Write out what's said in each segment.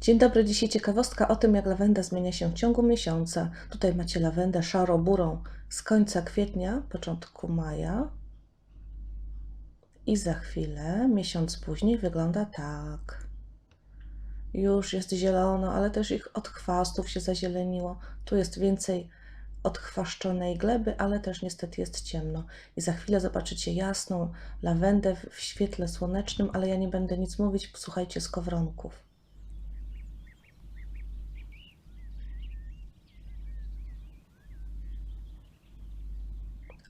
Dzień dobry, dzisiaj ciekawostka o tym, jak lawenda zmienia się w ciągu miesiąca. Tutaj macie lawendę szaro-burą z końca kwietnia, początku maja. I za chwilę, miesiąc później, wygląda tak. Już jest zielono, ale też ich od chwastów się zazieleniło. Tu jest więcej odchwaszczonej gleby, ale też niestety jest ciemno. I za chwilę zobaczycie jasną lawendę w świetle słonecznym, ale ja nie będę nic mówić, słuchajcie skowronków.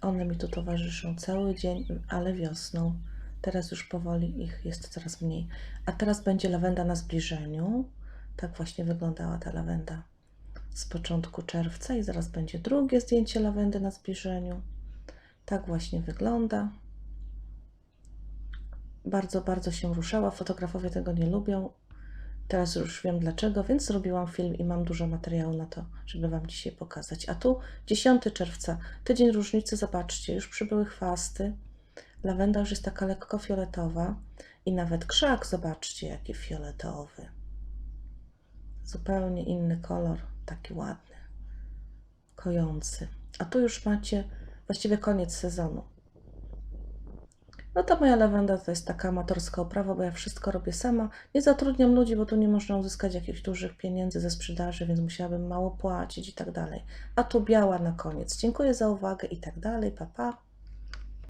One mi tu towarzyszą cały dzień, ale wiosną. Teraz już powoli ich jest coraz mniej. A teraz będzie lawenda na zbliżeniu. Tak właśnie wyglądała ta lawenda z początku czerwca i zaraz będzie drugie zdjęcie lawendy na zbliżeniu. Tak właśnie wygląda. Bardzo, bardzo się ruszała. Fotografowie tego nie lubią. Teraz już wiem dlaczego, więc zrobiłam film i mam dużo materiału na to, żeby Wam dzisiaj pokazać. A tu 10 czerwca, tydzień różnicy, zobaczcie, już przybyły chwasty. Lawenda już jest taka lekko fioletowa i nawet krzak, zobaczcie, jaki fioletowy. Zupełnie inny kolor, taki ładny, kojący. A tu już macie właściwie koniec sezonu. No to moja lawenda to jest taka amatorska oprawa, bo ja wszystko robię sama. Nie zatrudniam ludzi, bo tu nie można uzyskać jakichś dużych pieniędzy ze sprzedaży, więc musiałabym mało płacić i tak dalej. A tu biała na koniec. Dziękuję za uwagę i tak dalej. Pa, pa.